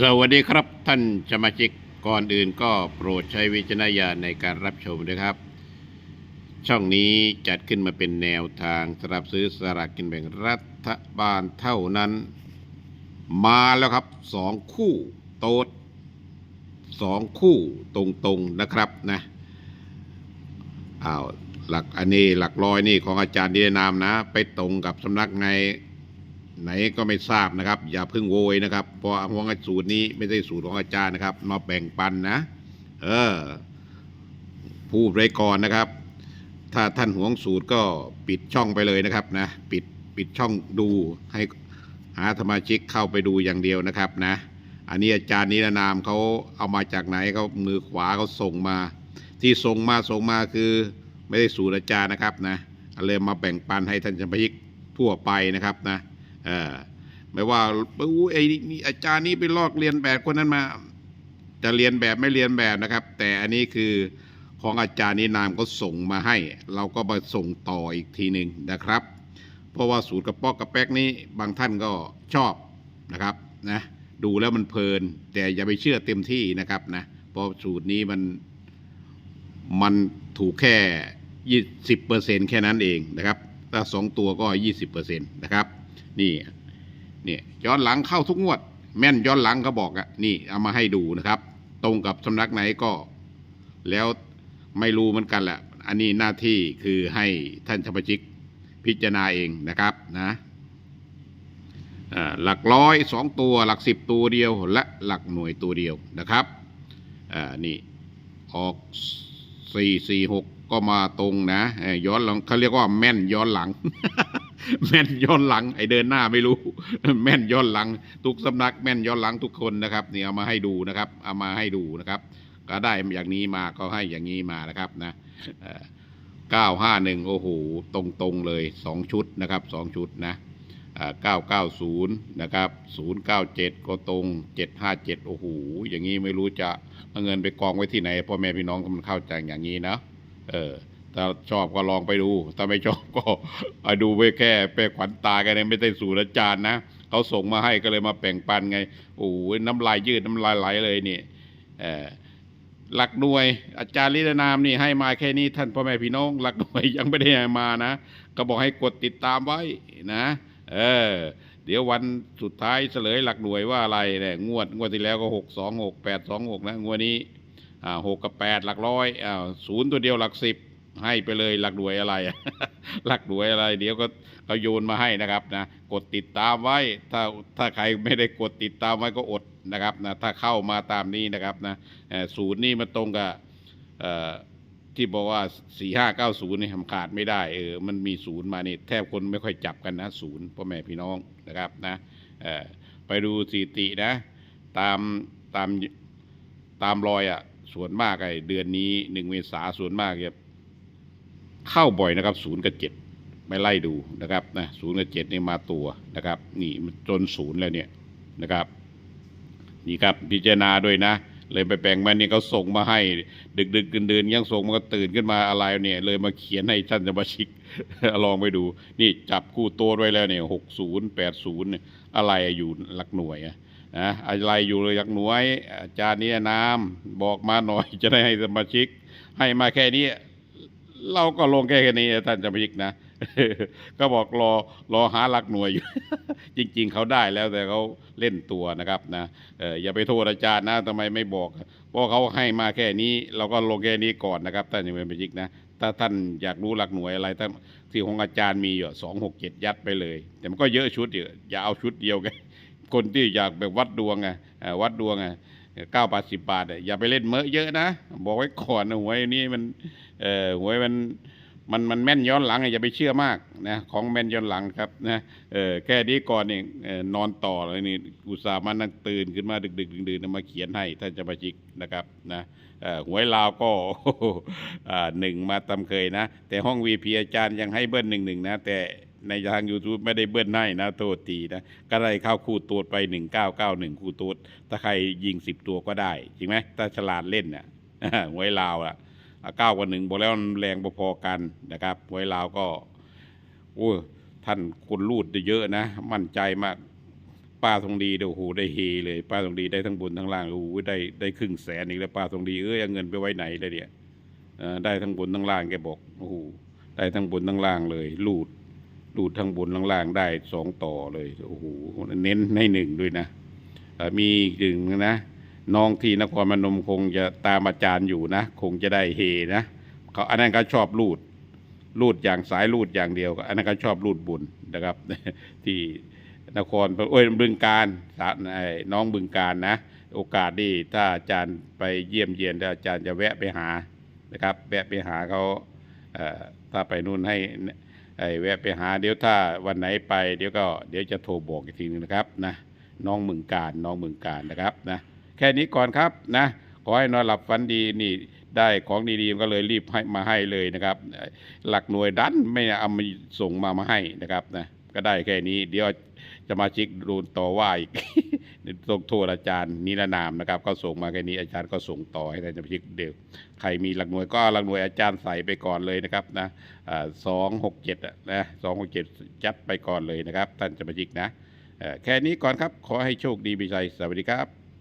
สวัสดีครับท่านสมาชิกก่อนอื่นก็โปรดใช้วิจารณญาณในการรับชมนะครับ ช่องนี้จัดขึ้นมาเป็นแนวทางสำหรับซื้อสลากกินแบ่งรัฐบาลเท่านั้น มาแล้วครับสองคู่โต๊ดสองคู่ตรงๆนะครับนะอ้าวหลักอันนี้หลักร้อยนี่ของอาจารย์ดีนามนะ ไปตรงกับสำนักใน ไหนก็ไม่ทราบนะครับ อย่าเพิ่งโวยนะครับเพราะห่วงสูตรนี้ไม่ใช่สูตรของอาจารย์นะครับ มาแบ่งปันนะเออพูดไว้ก่อนนะครับ ถ้าท่านห่วงสูตรก็ปิดช่องไปเลยนะครับนะปิดปิดช่องดูให้หาสมาชิกเข้าไปดูอย่างเดียวนะครับนะ อันนี้อาจารย์นิรนามเขาเอามาจากไหนเขามือขวาเขาส่งมา ที่ส่งมาส่งมาคือ ไม่ได้สูตรอาจารย์นะครับนะเลยมาแบ่งปันให้ท่านสมาชิกทั่วไปนะครับนะ ออไม่ว่าอู้ไอ้นี่อาจารย์นี้ไปลอกเรียนแบบคนนั้นมา จะเรียนแบบไม่เรียนแบบนะครับ แต่อันนี้คือของอาจารย์นินามก็ส่งมาให้ เราก็มาส่งต่ออีกทีหนึ่งนะครับ เพราะว่าสูตรกระป๊อกกระแป๊กนี้บางท่านก็ชอบนะครับนะดูแล้วมันเพลิน แต่อย่าไปเชื่อเต็มที่นะครับนะเพราะสูตรนี้มันมันถูกแค่ยี่สิบเปอร์เซ็นแค่นั้นเองนะครับ ถ้าสองตัวก็ยี่สิบเปอร์เซ็นต์นะครับ นี่เนี่ยย้อนหลังเข้าทุกงวด แม่นย้อนหลังเขาบอกอะนี่เอามาให้ดูนะครับ ตรงกับสำนักไหนก็ แล้วไม่รู้เหมือนกันแหละอันนี้หน้าที่คือให้ท่านสมาชิกพิจารณาเองนะครับนะหลักร้อยสองตัวหลักสิบตัวเดียวและหลักหน่วยตัวเดียวนะครับนี่ออกสี่สี่หกก็มาตรงนะย้อนหลังเขาเรียกว่าแม่นย้อนหลัง แม่นย้อนหลัง ไอเดินหน้าไม่รู้ แม่นย้อนหลัง ทุกสำนักแม่นย้อนหลังทุกคนนะครับนี่เอามาให้ดูนะครับ เอามาให้ดูนะครับ ก็ได้อย่างนี้มาก็ให้อย่างนี้มานะครับนะเก้าห้าหนึ่งโอ้โหตรงตรงเลยสองชุดนะครับสองชุดนะเก้าเก้าศูนย์นะครับศูนย์เก้าเจ็ดก็ตรงเจ็ดห้าเจ็ดโอ้โหอย่างนี้ไม่รู้จะเอาเงินไปกองไว้ที่ไหนพ่อแม่พี่น้องก็มันเข้าใจอย่างนี้นะเออ ถ้าชอบก็ลองไปดู ถ้าไม่ชอบก็ดูไปแค่ไปขวัญตากันเนี่ยไม่ได้สูตรอาจารย์นะเขาส่งมาให้ก็เลยมาแบ่งปันไงโอ้ยน้ำลายยืดน้ำลายไหลเลยนี่เออหลักหน่วย อาจารย์ลิดนามนี่ให้มาแค่นี้ท่านพ่อแม่พี่น้อง หลักหน่วยยังไม่ได้ให้มานะ ก็บอกให้กดติดตามไว้นะ เออ เดี๋ยววันสุดท้ายเฉลยหลักหน่วยว่าอะไรเนี่ยงวดงวดที่แล้วก็หกสองหกแปดสองหกนะงวดนี้อ่าหกกับแปดหลักร้อยอ่าศูนย์ตัวเดียวหลักสิบ ให้ไปเลยหลักหน่วยอะไร หลักหน่วยอะไร เดี๋ยวก็เขาโยนมาให้นะครับนะกดติดตามไว้ ถ้าถ้าใครไม่ได้กดติดตามไว้ก็อดนะครับนะถ้าเข้ามาตามนี้นะครับนะศูนย์นี่มันตรงกับที่บอกว่าสี่ห้าเก้าศูนย์นี่ทำขาดไม่ได้เออมันมีศูนย์มานี่แทบคนไม่ค่อยจับกันนะศูนย์พ่อแม่พี่น้องนะครับนะไปดูสถิตินะ ตามตามตามรอยอะส่วนมากไอ้เดือนนี้หนึ่งเมษาส่วนมากจะ เข้าบ่อยนะครับศูนย์กับเจ็ดไม่ไล่ดูนะครับนะศูนย์กับเจ็ดนี่มาตัวนะครับนี่มันจนศูนย์แล้วเนี่ยนะครับนี่ครับพิจารณาด้วยนะ เลยไปแบ่งมานี่เขาส่งมาให้ ดึกดึกๆดื่นยังส่งมาก็ตื่นขึ้นมาอะไรเนี่ยเลยมาเขียนให้ท่านสมาชิกลองไปดู นี่จับคู่ตัวไว้แล้วเนี่ยหกศูนย์แปดศูนย์อะไรอยู่หลักหน่วยอะนะอะไรอยู่เลยอยากหน่วยอาจารย์นี่นามบอกมาหน่อยจะได้ให้สมาชิก ให้มาแค่นี้ เราก็ลงแค่แค่นี้ท่านสมาชิกนะก็บอกรอรอหาหลักหน่วยอยู่ จริง ๆ เขาได้แล้วแต่เขาเล่นตัวนะครับนะเอออย่าไปโทษอาจารย์นะทำไมไม่บอกเพราะเขาให้มาแค่นี้ เราก็ลงแค่นี้ก่อนนะครับท่านสมาชิกนะถ้าท่านอยากรู้หลักหน่วยอะไรท่านที่ของอาจารย์มีอยู่สองหกเจ็ดยัดไปเลย แต่มันก็เยอะชุดเดียวอย่าเอาชุดเดียวกันคนที่อยากแบบวัดดวงไงวัดดวงไงเก้าบาทสิบบาทอะอย่าไปเล่นเมอะเยอะนะ บอกไว้ก่อนนะหวยนี้มัน เออหวยมันมันมันแม่นย้อนหลังอย่าไปเชื่อมากนะของแม่นย้อนหลังครับนะเออแค่นี้ก่อนเนี่ยนอนต่อเลยนี่อุตส่าห์มานั่งตื่นขึ้นมาดึกดึกดื่นมาเขียนให้ท่านจะมาจิกนะครับนะหวยลาวก็หนึ่งมาตามเคยนะ แต่ห้องวีพีอาจารย์ยังให้เบิ้ลหนึ่งหนึ่งนะ แต่ในทาง YouTube ไม่ได้เบิ้ลให้นะโทษทีนะ ก็ได้เข้าคู่ตัวไปหนึ่งเก้าเก้าหนึ่งคู่ตัวถ้าใครยิงสิบตัวก็ได้ จริงไหมถ้าฉลาดเล่นน่ะหวยลาวอะ เก้ากับหนึ่งบอกแล้วแรงพอๆกันนะครับหวยลาวก็โอ้ท่านคนรูดได้เยอะนะ มั่นใจมากป้าทองดีเดี๋ยวโอ้โหได้เฮเลย ป้าทองดีได้ทั้งบนทั้งล่างโอ้โหได้ได้ครึ่งแสนอีกแล้วป้าทองดีเอ้ยเอาเงินไปไว้ไหนเลยเนี่ยได้ทั้งบนทั้งล่างแกบอกโอ้โหได้ทั้งบนทั้งล่างเลยลูดลูดทั้งบนทั้งล่างได้สองต่อเลยโอ้โหเน้นให้หนึ่งด้วยนะมีอีกหนึ่งนะ น้องที่นครพนมคงจะตามอาจารย์อยู่นะ คงจะได้เฮนะเขาอันนั้นก็ชอบลูดลูดอย่างสายลูดอย่างเดียว อันนั้นก็ชอบลูดบุญนะครับ ที่นครโอ้ยบึงการน้องบึงการนะ โอกาสดีถ้าอาจารย์ไปเยี่ยมเยียนอาจารย์จะแวะไปหานะครับ แวะไปหาเขาถ้าไปนู่นให้ไอ้แวะไปหาเดี๋ยวถ้าวันไหนไปเดี๋ยวก็เดี๋ยวจะโทรบอกอีกทีนึงนะครับนะน้องมึงการน้องมึงการนะครับนะ แค่นี้ก่อนครับนะ ขอให้นอนหลับฝันดีนี่ได้ของดีๆก็เลยรีบให้มาให้เลยนะครับ หลักหน่วยดันไม่เอามาส่งมามาให้นะครับนะก็ได้แค่นี้ เดี๋ยวจะมาชิกโดนต่อว่าอีกต้องโทษอาจารย์นิรนามนะครับ ก็ส่งมาแค่นี้อาจารย์ก็ส่งต่อให้ท่านจะมาชิกเดี๋ยวใครมีหลักหน่วยก็หลักหน่วยอาจารย์ใส่ไปก่อนเลยนะครับนะสองหกเจ็ดนะสองหกเจ็ดจัดไปก่อนเลยนะครับ ท่านจะมาชิกนะแค่นี้ก่อนครับ ขอให้โชคดีมีชัยสวัสดีครับ